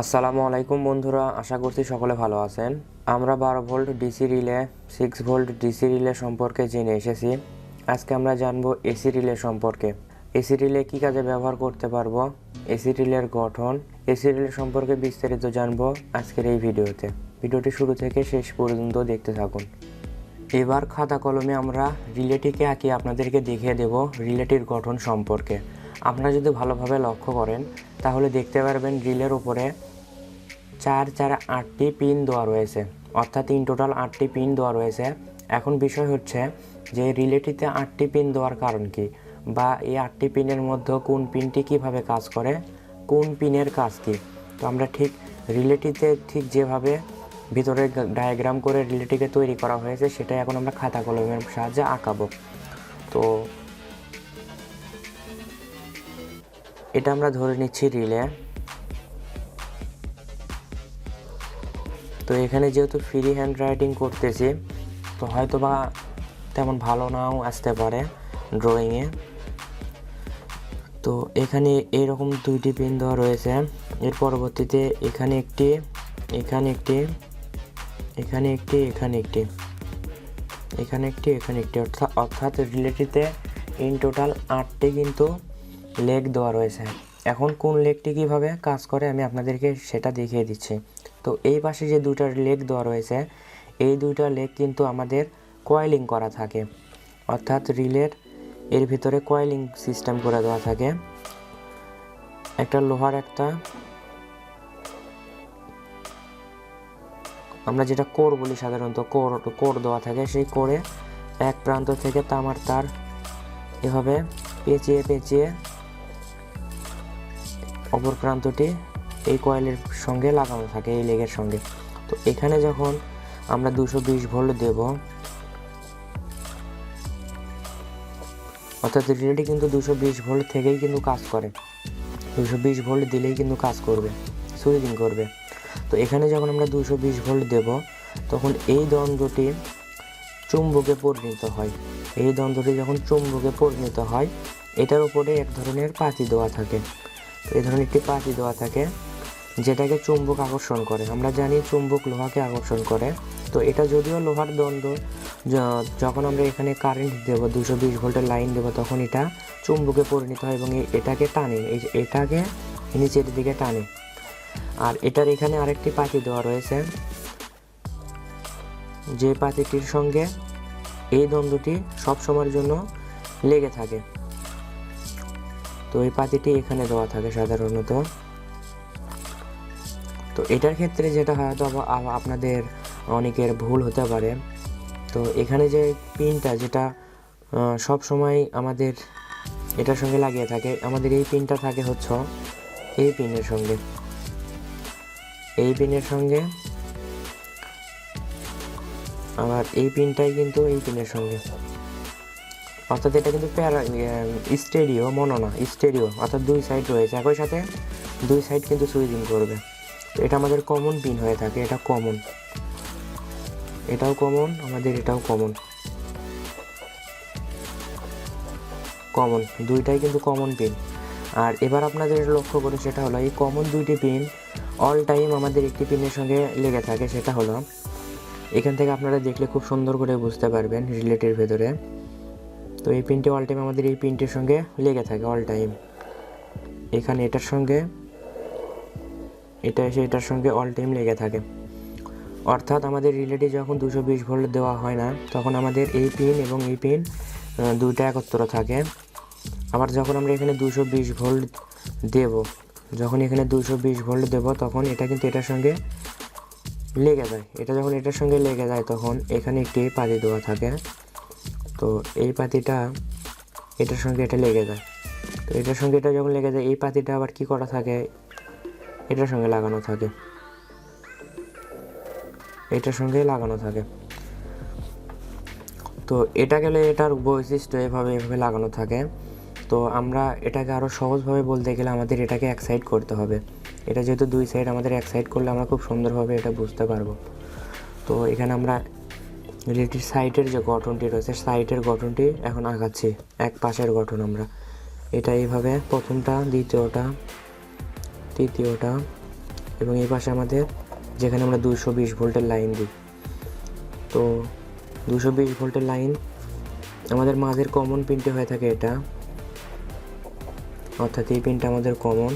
আসসালামু আলাইকুম বন্ধুরা, আশা করছি সকলে ভালো আছেন। আমরা বারো volt DC relay six volt DC relay সম্পর্কে জেনে এসেছি। আজকে আমরা জানব এসি রিলে সম্পর্কে। এসি রিলে কী কাজে ব্যবহার করতে পারব? এসি রিলের গঠন। এসি রিলে সম্পর্কে বিস্তারিত জানব আজকের এই ভিডিওতে। ভিডিওটি শুরু থেকে শেষ পর্যন্ত দেখতে থাকুন। এবার খাতা কলমে আমরা রিলেটিকে আঁকিয়ে আপনাদেরকে দেখিয়ে দেব রিলেটির গঠন সম্পর্কে। আপনারা যদি ভালোভাবে লক্ষ্য করেন, তাহলে দেখতে পারবেন রিলের উপরে চার চার আটটি পিন দেওয়া রয়েছে। অর্থাৎ ইন টোটাল আটটি পিন দেওয়া রয়েছে। এখন বিষয় হচ্ছে যে রিলেটিতে আটটি পিন দেওয়ার কারণ কি? বা এই আটটি পিনের মধ্যে কোন পিনটি কীভাবে কাজ করে? কোন পিনের কাজ কি? তো আমরা ঠিক রিলেটিতে ঠিক যেভাবে ভিতরে ডায়াগ্রাম করে রিলেটিকে তৈরি করা হয়েছে সেটা এখন আমরা খাতা কলমের সাহায্যে আঁকাবো। তো এটা আমরা ধরে নিচ্ছি রিলে তো এখানে যেহেতু ফ্রি হ্যান্ড রাইটিং করতেছি, তো হয়তো বা তেমন ভালো নাও আসতে পারে ড্রয়িংয়ে তো এখানে এরকম দুইটি পেন দেওয়া রয়েছে। এর পরবর্তীতে এখানে একটি এখানে একটি এখানে একটি এখানে একটি এখানে একটি এখানে একটি। অর্থাৎ অর্থাৎ রিলেটিতে ইন টোটাল আটটি কিন্তু লেগ দেওয়া রয়েছে। এখন কোন লেগটি কীভাবে কাজ করে আমি আপনাদেরকে সেটা দেখিয়ে দিচ্ছি। তো এই পাশে যে দুইটা লেগ দেওয়া রয়েছে, এই দুইটা লেগ কিন্তু আমাদের কয়েলিং করা থাকে। অর্থাৎ রিলের এর ভিতরে কয়েলিং সিস্টেম করে দেওয়া থাকে। একটা লোহার একটা আমরা যেটা কোর বলি সাধারণত, কোর কোর দেওয়া থাকে। সেই কোরে এক প্রান্ত থেকে তামার তার এভাবে পেঁচিয়ে পেঁচিয়ে অপর প্রান্তটি এই কয়েলের সঙ্গে লাগানো থাকে, এই লেগের সঙ্গে। তো এখানে যখন আমরা দুশো বিশ ভোল্ট দেব, অর্থাৎ রিলেটি কিন্তু দুশো বিশ ভোল্ট থেকেই কিন্তু কাজ করে। দুশো বিশ ভোল্ট দিলেই কিন্তু কাজ করবে সুইচিং করবে। তো এখানে যখন আমরা দুশো বিশ ভোল্ট দেব, তখন এই দ্বন্দ্বটি চুম্বকে পরিণত হয়। এই দ্বন্দ্বটি যখন চুম্বকে পরিণত হয়, এটার উপরে এক ধরনের পাতি দেওয়া থাকে। এই ধরনের একটি পাতি দেওয়া থাকে। যেটাকে চুম্বক আকর্ষণ করে। আমরা জানি চুম্বক লোহাকে আকর্ষণ করে। তো এটা যদিও লোহার দ্বন্দ্ব যখন আমরা এখানে কারেন্ট দেবো, দুশো বিশ ভোল্টের লাইন দেবো, তখন এটা চুম্বকে পরিণত হয় এবং এটাকে টানে। এই এটাকে নিচের দিকে টানে। আর এটার এখানে আরেকটি পাতি দেওয়া রয়েছে। যে পাতিটির সঙ্গে এই দ্বন্দ্বটি সব সময়ের জন্য লেগে থাকে। তো এই পাতিটি এখানে দেওয়া থাকে সাধারণত। তো এটার ক্ষেত্রে যেটা হয়তো আপনাদের অনেকের ভুল হতে পারে। তো এখানে যে পিনটা, যেটা সব সময় আমাদের এটার সঙ্গে লাগিয়ে থাকে, আমাদের এই পিনটা থাকে হচ্ছে এই পিনের সঙ্গে। এই পিনের সঙ্গে আবার এই পিনটাই কিন্তু এই পিনের সঙ্গে। অর্থাৎ এটা কিন্তু প্যারা স্টেডিও মনো না স্টেডিও অর্থাৎ দুই সাইড রয়েছে। একই সাথে দুই সাইড কিন্তু সুইচিং করবে। এটা আমাদের কমন পিন হয়ে থাকে, এটা কমন এটাও কমন আমাদের এটাও কমন কমন দুইটাই কিন্তু কমন পিন আর এবার আপনাদের লক্ষ্য করে সেটা হলো, এই কমন দুইটি পিন অল টাইম আমাদের একটি পিনের সঙ্গে লেগে থাকে, সেটা হলো, এখান থেকে আপনারা দেখলে খুব সুন্দর করে বুঝতে পারবেন রিলেটের ভেতরে। তো এই পিনটি অল টাইম আমাদের এই পিনটির সঙ্গে লেগে থাকে অল টাইম এখানে এটার সঙ্গে এটা এসে এটার সঙ্গে অল টাইম লেগে থাকে। অর্থাৎ আমাদের রিলেটি যখন দুশো বিশ ভোল্ট দেওয়া হয় না, তখন আমাদের এই পিন এবং এই পিন দুইটা একত্র থাকে। আবার যখন আমরা এখানে দুশো বিশ ভোল্ট দেব, যখন এখানে দুশো বিশ ভোল্ট দেব, তখন এটা কিন্তু এটার সঙ্গে লেগে যায়। এটা যখন এটার সঙ্গে লেগে যায়, তখন এখানে একটি পাতি দেওয়া থাকে। তো এই পাতিটা এটার সঙ্গে এটা লেগে যায়। তো এটার সঙ্গে এটা যখন লেগে যায়, এই পাতিটা আবার কি করা থাকে? এটার সঙ্গে লাগানো থাকে। এটার সঙ্গে লাগানো থাকে। তো এটা গেলে এটার বৈশিষ্ট্য এভাবে এভাবে লাগানো থাকে। তো আমরা এটাকে আরও সহজভাবে বলতে গেলে আমাদের এটাকে এক সাইড করতে হবে। এটা যেহেতু দুই সাইড আমাদের এক সাইড করলে আমরা খুব সুন্দরভাবে এটা বুঝতে পারব। তো এখানে আমরা রিলেটিভ সাইটের যে গঠনটি রয়েছে সাইটের গঠনটি এখন আঁকাচ্ছি এক পাশের গঠন আমরা। এটা এইভাবে প্রথমটা, দ্বিতীয়টা তৃতীয়টা এবং এই পাশে আমাদের যেখানে আমরা দুশো বিশ ভোল্টের লাইন দিই। তো দুশো বিশ ভোল্টের লাইন আমাদের মাঝের কমন পিনটি হয়ে থাকে এটা। অর্থাৎ এই পিনটা আমাদের কমন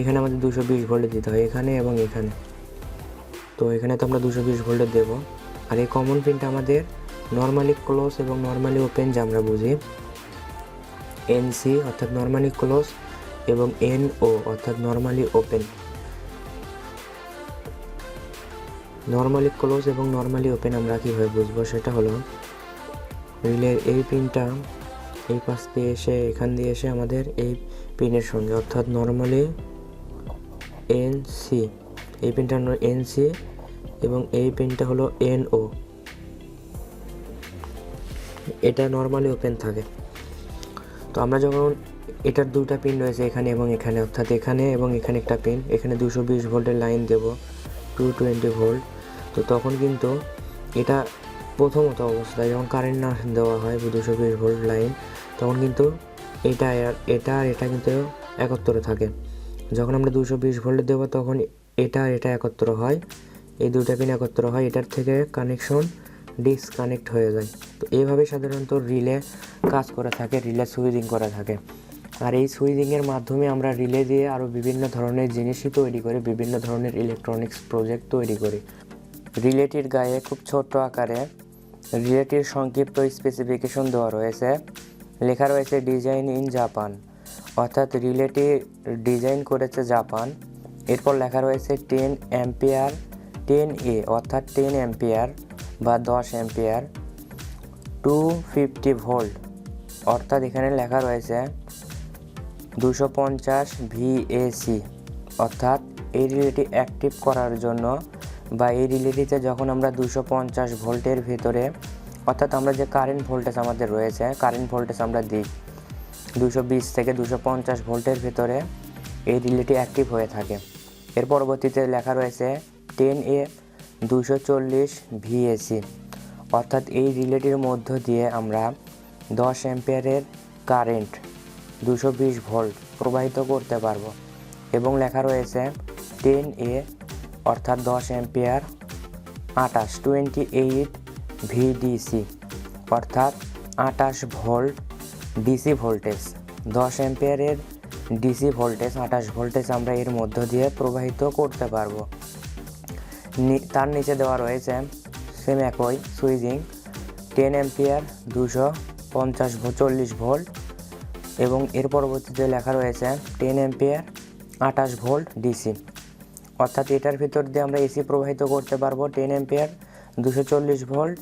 এখানে আমাদের দুশো বিশ ভোল্টে দিতে হয়, এখানে এবং এখানে। তো এখানে তো আমরা দুশো বিশ ভোল্টের দেবো। আর এই কমন পিনটা আমাদের নর্মালি ক্লোজ এবং নর্মালি ওপেন যে আমরা বুঝি এনসি অর্থাৎ নর্মালি ক্লোজ এবং এনও অর্থাৎ নর্মালি ওপেন নর্মালি ক্লোজ এবং নর্মালি ওপেন আমরা কীভাবে বুঝব? সেটা হলো, রিলের এই পিনটা এই পাশ দিয়ে এসে, এখান দিয়ে এসে আমাদের এই পিনের সঙ্গে, অর্থাৎ নর্মালি এন সি এই পিনটা এন সি এবং এই পিনটা হলো এন ও এটা নর্মালি ওপেন থাকে। তো আমরা যখন এটার দুটা পিন রয়েছে এখানে এবং এখানে। অর্থাৎ এখানে এবং এখানে একটা পিন এখানে দুশো বিশ ভোল্টের লাইন দেব টু টোয়েন্টি ভোল্ট তো তখন কিন্তু এটা প্রথমত অবস্থায় যখন কারেন্ট না দেওয়া হয় দুশো বিশ ভোল্ট লাইন তখন কিন্তু এটা আর এটা আর এটা কিন্তু একত্রে থাকে। যখন আমরা দুশো বিশ ভোল্ট দেবো, তখন এটা আর এটা একত্র হয়। এই দুটা পিন একত্র হয়, এটার থেকে কানেকশন ডিসকানেক্ট হয়ে যায়। তো এইভাবে সাধারণত রিলে কাজ করে থাকে রিলে সুইচিং করা থাকে। আর এই সুইচিংয়ের মাধ্যমে আমরা রিলে দিয়ে আরও বিভিন্ন ধরনের জিনিসই তৈরি করি, বিভিন্ন ধরনের ইলেকট্রনিক্স প্রজেক্ট তৈরি করি। রিলেটির গায়ে খুব ছোট্ট আকারে রিলেটির সংক্ষিপ্ত স্পেসিফিকেশন দেওয়া রয়েছে। লেখা রয়েছে ডিজাইন ইন জাপান অর্থাৎ রিলেটি ডিজাইন করেছে জাপান এরপর লেখা রয়েছে টেন অ্যাম্পিয়ার টেন এ অর্থাৎ টেন অ্যাম্পিয়ার বা দশ অ্যাম্পিয়ার টু ফিফটি ভোল্ট অর্থাৎ এখানে লেখা রয়েছে দুশো পঞ্চাশ অর্থাৎ এই রিলেটি অ্যাক্টিভ করার জন্য বা এই রিলেটিতে যখন আমরা দুশো পঞ্চাশ ভোল্টের ভেতরে, অর্থাৎ আমরা যে কারেন্ট ভোল্টেজ আমাদের রয়েছে কারেন্ট ভোল্টেজ আমরা দিই দুশো বিশ থেকে দুশো পঞ্চাশ ভোল্টের ভেতরে, এই রিলেটি অ্যাক্টিভ হয়ে থাকে। এর পরবর্তীতে লেখা রয়েছে টেন এ দুশো চল্লিশ ভিএসি অর্থাৎ এই রিলেটির মধ্য দিয়ে আমরা দশ অ্যাম্পিয়ারের কারেন্ট দুশো বিশ ভোল্ট প্রবাহিত করতে পারব। এবং লেখা রয়েছে টেন এ অর্থাৎ দশ অ্যাম্পিয়ার আটাশ টোয়েন্টি এইট ভিডিসি অর্থাৎ আটাশ ভোল্ট ডিসি ভোল্টেজ। দশ অ্যাম্পিয়ারের ডিসি ভোল্টেজ আটাশ ভোল্টেজ আমরা এর মধ্য দিয়ে প্রবাহিত করতে পারব। তার নিচে দেওয়া রয়েছে সেম একই সুইচিং টেন অ্যাম্পিয়ার, দুশো পঞ্চাশ চল্লিশ ভোল্ট এবং এর পরবর্তীতে লেখা রয়েছে টেন অ্যাম্পিয়ার আটাশ ভোল্ট ডিসি অর্থাৎ এটার ভিতর দিয়ে আমরা এসি প্রবাহিত করতে পারব টেন অ্যাম্পিয়ার দুশো চল্লিশ ভোল্ট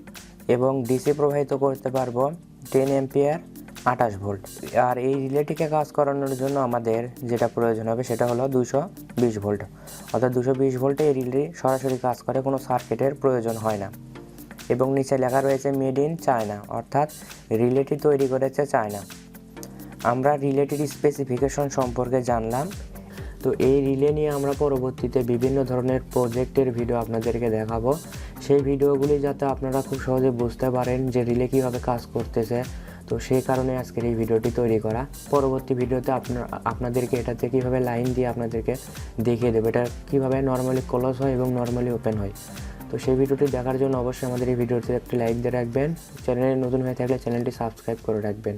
এবং ডিসি প্রবাহিত করতে পারব টেন অ্যাম্পিয়ার আটাশ ভোল্ট আর এই রিলেটিকে কাজ করানোর জন্য আমাদের যেটা প্রয়োজন হবে সেটা হলো দুশো বিশ ভোল্ট অর্থাৎ দুশো বিশ ভোল্টে এই রিলে সরাসরি কাজ করে, কোনো সার্কিটের প্রয়োজন হয় না। এবং নিচে লেখা রয়েছে মেড ইন চায়না অর্থাৎ রিলেটি তৈরি করেছে চায়না আমরা রিলেটেড স্পেসিফিকেশন সম্পর্কে জানলাম। তো এই রিলে নিয়ে আমরা পরবর্তীতে বিভিন্ন ধরনের প্রজেক্টের ভিডিও আপনাদেরকে দেখাবো। সেই ভিডিওগুলি যাতে আপনারা খুব সহজে বুঝতে পারেন যে রিলে কীভাবে কাজ করতেছে। তো সেই কারণে আজকের এই ভিডিওটি তৈরি করা। পরবর্তী ভিডিওতে আপনার আপনাদেরকে এটাতে কীভাবে লাইন দিয়ে আপনাদেরকে দেখিয়ে দেবে। এটা কীভাবে নর্মালি ক্লোজ হয় এবং নর্মালি ওপেন হয়। তো সেই ভিডিওটি দেখার জন্য অবশ্যই আমাদের এই ভিডিওতে একটি লাইক দিয়ে রাখবেন। চ্যানেলে নতুন হয়ে থাকলে চ্যানেলটি সাবস্ক্রাইব করে রাখবেন।